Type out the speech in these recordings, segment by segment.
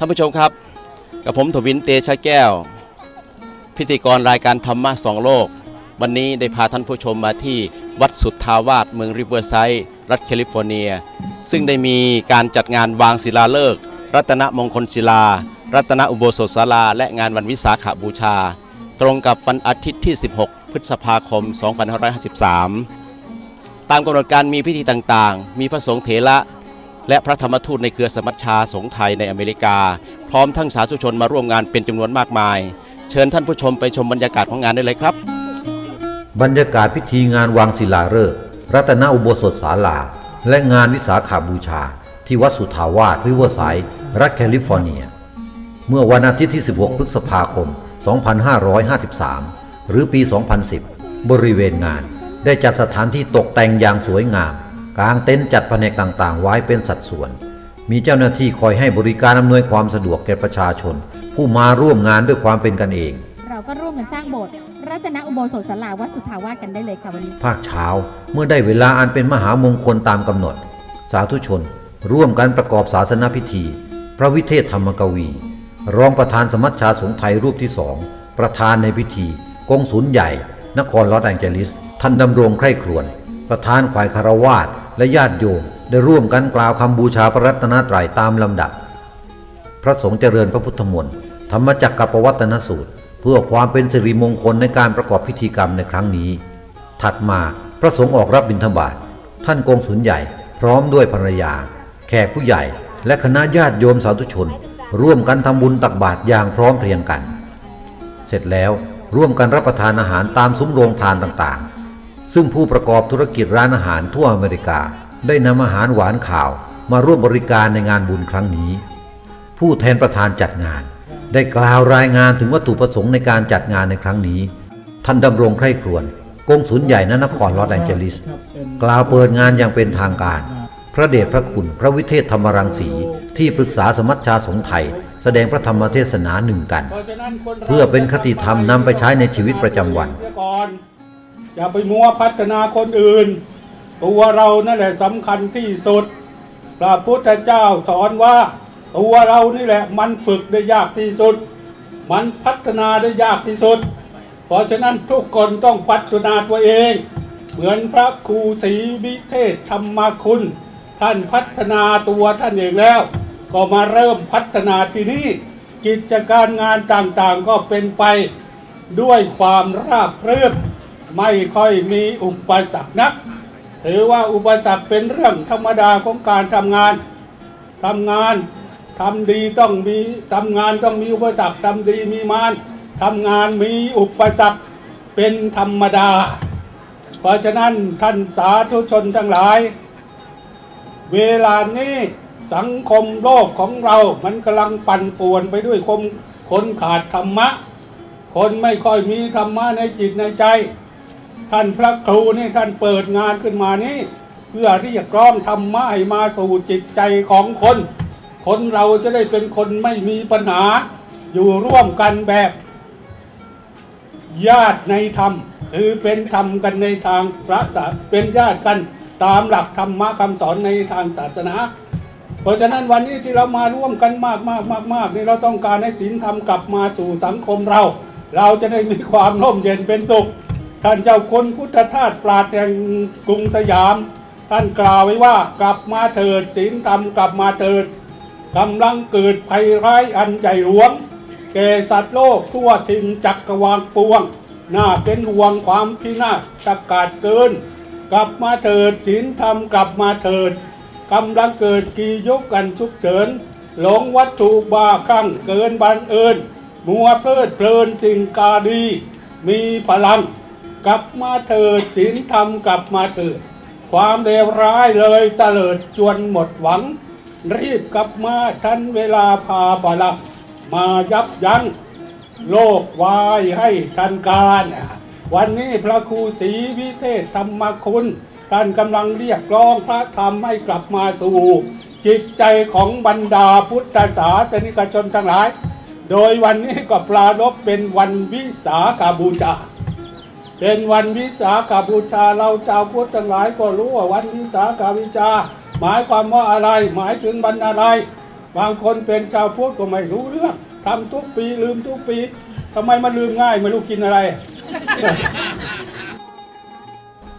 ท่านผู้ชมครับ กับผมถวินเตชะแก้ว พิธีกรรายการธรรมะสองโลก วันนี้ได้พาท่านผู้ชมมาที่วัดสุทธาวาสเมืองริเวอร์ไซด์รัฐแคลิฟอร์เนีย ซึ่งได้มีการจัดงานวางศิลาฤกษ์รัตนมงคลศิลา รัตนอุโบสถศาลา และงานวันวิสาขบูชา ตรงกับวันอาทิตย์ที่ 16 พฤษภาคม 2553 ตามกำหนดการมีพิธีต่างๆ มีพระสงฆ์เถระ และพระธรรมทูตในเครือสมัชชาสงฆ์ไทยในอเมริกา พร้อมทั้งสาธุชนมาร่วมงานเป็นจำนวนมากมาย เชิญท่านผู้ชมไปชมบรรยากาศของงานได้เลยครับ บรรยากาศพิธีงานวางศิลาฤกษ์รัตนอุโบสถศาลา และงานวิสาขาบูชา ที่วัดสุทาวาสริเวอร์ไซด์รัฐแคลิฟอร์เนีย เมื่อวันอาทิตย์ที่ 16 พฤษภาคม 2553 หรือปี 2010 บริเวณงานได้จัดสถานที่ตกแต่งอย่างสวยงาม กางเต็นท์จัดแผนกต่างๆ ไว้เป็นสัดส่วน มีเจ้าหน้าที่คอยให้บริการอำนวยความสะดวกแก่ประชาชน ผู้มาร่วมงานด้วยความเป็นกันเอง เราก็ร่วมกันสร้างโบสถ์รัตนอุโบสถศาลาวัดสุทธาวาสกันได้เลยค่ะวันนี้ ภาคเช้าเมื่อได้เวลาอันเป็นมหามงคลตามกำหนด สาธุชน ร่วมกันประกอบศาสนพิธี พระวิเทศธรรมกวี รองประธานสมัชชาสงฆ์ไทยรูปที่สองประธานในพิธีกงศูนย์ใหญ่ นครลอสแองเจลิสท่านดำรงไคร่ครวญ ประธานฝ่ายคารวาสและญาติโยมได้ร่วมกันกล่าวคำบูชาพระรัตนตรัยตามลำดับ พระสงฆ์เจริญพระพุทธมนต์ธรรมจักรกัปวัตนสูตร เพื่อความเป็นสิริมงคลในการประกอบพิธีกรรมในครั้งนี้ ถัดมาพระสงฆ์ออกรับบิณฑบาตท่านกงสุนใหญ่พร้อมด้วยภรรยา แขกผู้ใหญ่และคณะญาติโยมสาธุชน ร่วมกันทำบุญตักบาตรอย่างพร้อมเพรียงกัน เสร็จแล้วร่วมกันรับประทานอาหารตามซุ้มโรงทานต่างๆ ซึ่งผู้ประกอบธุรกิจร้านอาหารทั่วอเมริกา ได้นำอาหารหวานข่าวมาร่วมบริการในงานบุญครั้งนี้ ผู้แทนประธานจัดงาน ได้กล่าวรายงานถึงวัตถุประสงค์ในการจัดงานในครั้งนี้ ท่านดำรงไพร่ครวญกงสุลใหญ่ณนครลอสแองเจลิส กล่าวเปิดงานอย่างเป็นทางการ พระเดชพระคุณพระวิเทศธรรมรังสีที่ปรึกษาสมัชชาสงฆ์ไทย แสดงพระธรรมเทศนาหนึ่งกัน เพื่อเป็นคติธรรมนำไปใช้ในชีวิตประจำวัน อย่าไปมัวพัฒนาคนอื่น ตัวเรานั่นแหละสำคัญที่สุด พระพุทธเจ้าสอนว่า ตัวเรานี่แหละมันฝึกได้ยากที่สุด มันพัฒนาได้ยากที่สุด เพราะฉะนั้นทุกคนต้องพัฒนาตัวเอง เหมือนพระครูศรีวิเทศธรรมคุณ ท่านพัฒนาตัวท่านเองแล้ว ก็มาเริ่มพัฒนาที่นี่กิจการงานต่างๆก็เป็นไปด้วยความราบรื่น ไม่ค่อยมีอุปสรรคนัก ถือว่าอุปสรรคเป็นเรื่องธรรมดาของการทำงานทำงานทำดีต้องมีทำงานต้องมีอุปสรรคทำดีมีมารทำงานมีอุปสรรคเป็นธรรมดา เพราะฉะนั้นท่านสาธุชนทั้งหลาย เวลานี้สังคมโลกของเรา มันกำลังปั่นป่วนไปด้วยคมคนขาดธรรมะ คนไม่ค่อยมีธรรมะในจิตในใจ ท่านพระครูนี่ท่านเปิดงานขึ้นมานี่ เพื่อเรียกร้องธรรมะให้มาสู่จิตใจของคน คนเราจะได้เป็นคนไม่มีปัญหา อยู่ร่วมกันแบบ ญาติในธรรม คือเป็นธรรมกันในทางพระศาเป็นญาติกันตามหลักธรรมะคำสอนในทางศาสนา เพราะฉะนั้นวันนี้ที่เรามาร่วมกันมากมากมากมากนี่เราต้องการให้ศีลธรรมกลับมาสู่สังคมเรา เราจะได้มีความร่มเย็นเป็นสุข ท่านเจ้าคุณพุทธทาสปราดแห่งกรุงสยาม ท่านกล่าวไว้ว่ากลับมาเถิดศีลธรรมกลับมาเถิดกำลังเกิดภัยร้ายอันใจหลวง แก่สัตว์โลกทั่วทินจักรวาลปวง น่าเป็นห่วงความพินาศสกาดเกิน กลับมาเถิดศีลธรรมกลับมาเถิดกำลังเกิดกียุกันฉุกเฉิน หลงวัตถุบาคลั่งเกินบันเอิญมัวเพลิดเพลินสิ่งกาดี มีพลัง กลับมาเถิดศีลธรรมกลับมาเถิด ความเลวร้ายเลยเตลิดจวนหมดหวัง รีบกลับมาทันเวลาพาพลังมายับยั้งโลกวายให้ทันการ วันนี้พระครูศรีวิเทศธรรมคุณ ท่านกำลังเรียกร้องพระธรรมให้กลับมาสู่ จิตใจของบรรดาพุทธศาสนิกชนทั้งหลาย โดยวันนี้ก็ปรารบเป็นวันวิสาขาบูชา เป็นวันวิสาขาบูชาเราชาวพุทธทั้งหลายก็รู้ว่าวันวิสาขาบูชาหมายความว่าอะไร หมายถึงวันอะไร บางคนเป็นชาวพุทธก็ไม่รู้เรื่องทำทุกปีลืมทุกปีทำไมมันลืมง่ายไม่รู้กินอะไร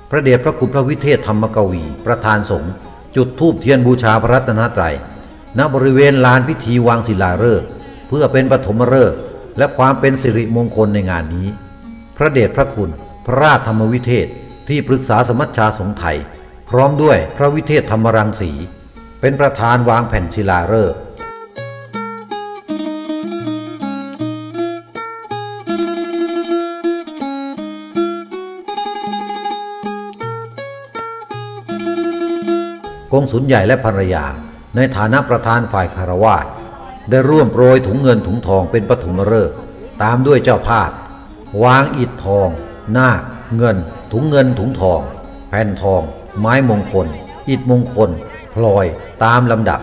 พระเดชพระคุณพระวิเทศธรรมกวี ประธานสงฆ์จุดธูปเทียนบูชาพระรัตนตรัยณบริเวณลานพิธีวางศิลาฤกษ์เพื่อเป็นปฐมฤกษ์และความเป็นสิริมงคลในงานนี้ พระเดชพระคุณ พระราชธรรมวิเทศที่ปรึกษาสมัชชาสงฆ์ไทย พร้อมด้วยพระวิเทศธรรมรังสี เป็นประธานวางแผ่นศิลาฤกษ์กงสุลใหญ่และภรรยา ในฐานะประธานฝ่ายคารวาสได้ร่วมโปรยถุงเงินถุงทองเป็นปฐมฤกษ์ตามด้วยเจ้าภาพ วางอิฐทอง นาคเงิน ถุงเงินถุงทอง แผ่นทอง ไม้มงคล อิฐมงคล พลอยตามลำดับ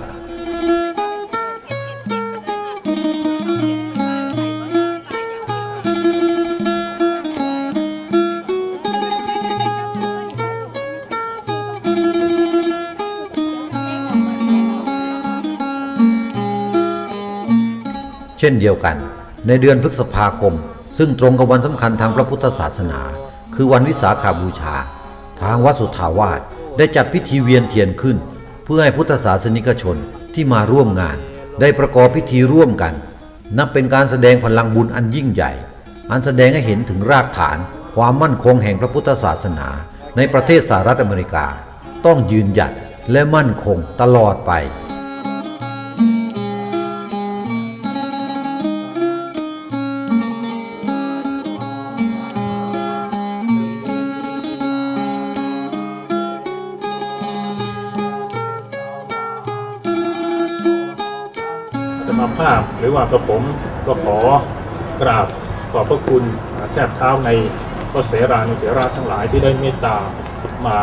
เช่นเดียวกัน ในเดือนพฤษภาคม ซึ่งตรงกับวันสำคัญทางพระพุทธศาสนา คือวันวิสาขาบูชา ทางวัดสุทธาวาสได้จัดพิธีเวียนเทียนขึ้น เพื่อให้พุทธศาสนิกชนที่มาร่วมงาน ได้ประกอบพิธีร่วมกัน นับเป็นการแสดงพลังบุญอันยิ่งใหญ่ อันแสดงให้เห็นถึงรากฐาน ความมั่นคงแห่งพระพุทธศาสนา ในประเทศสหรัฐอเมริกา ต้องยืนหยัดและมั่นคงตลอดไป ภาพหรือว่ากระผมก็ขอกราบขอบพระคุณแทบเท้าในพระเสรานเถระทั้งหลายที่ได้เมตตามา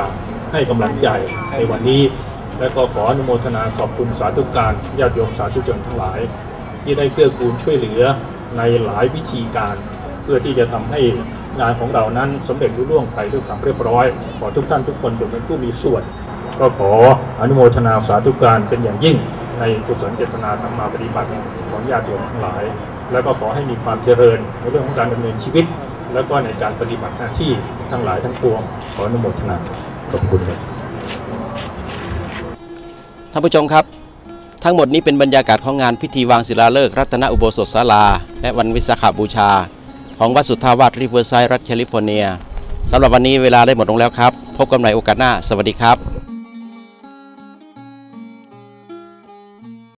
ให้กำลังใจในวันนี้ และก็ขออนุโมทนาขอบคุณสาธุการญาติโยมสาธุชนทั้งหลาย ที่ได้เกื้อกูลช่วยเหลือในหลายวิธีการ เพื่อที่จะทำให้งานของเรานั้นสำเร็จรุ่ร่วงไปด้วยความเรียบร้อย ขอทุกท่านทุกคนจงเป็นผู้มีส่วน ก็ขออนุโมทนาสาธุการเป็นอย่างยิ่ง ในกุศลเจตนาสัมมาปฏิบัติของญาติโยมทั้งหลาย แล้วก็ขอให้มีความเจริญในเรื่องของการดำเนินชีวิต แล้วก็ในการปฏิบัติหน้าที่ทั้งหลายทั้งปวงขออนุโมทนาขอบคุณครับท่านผู้ชมครับทั้งหมดนี้เป็นบรรยากาศของงานพิธีวางศิลาฤกษ์รัตนอุโบสถศาลา และวันวิสาขบูชา ของวัดสุทธาวาสริเวอร์ไซด์รัฐแคลิฟอร์เนียสำหรับวันนี้เวลาได้หมดลงแล้วครับ พบกันใหม่โอกาสหน้า สวัสดีครับ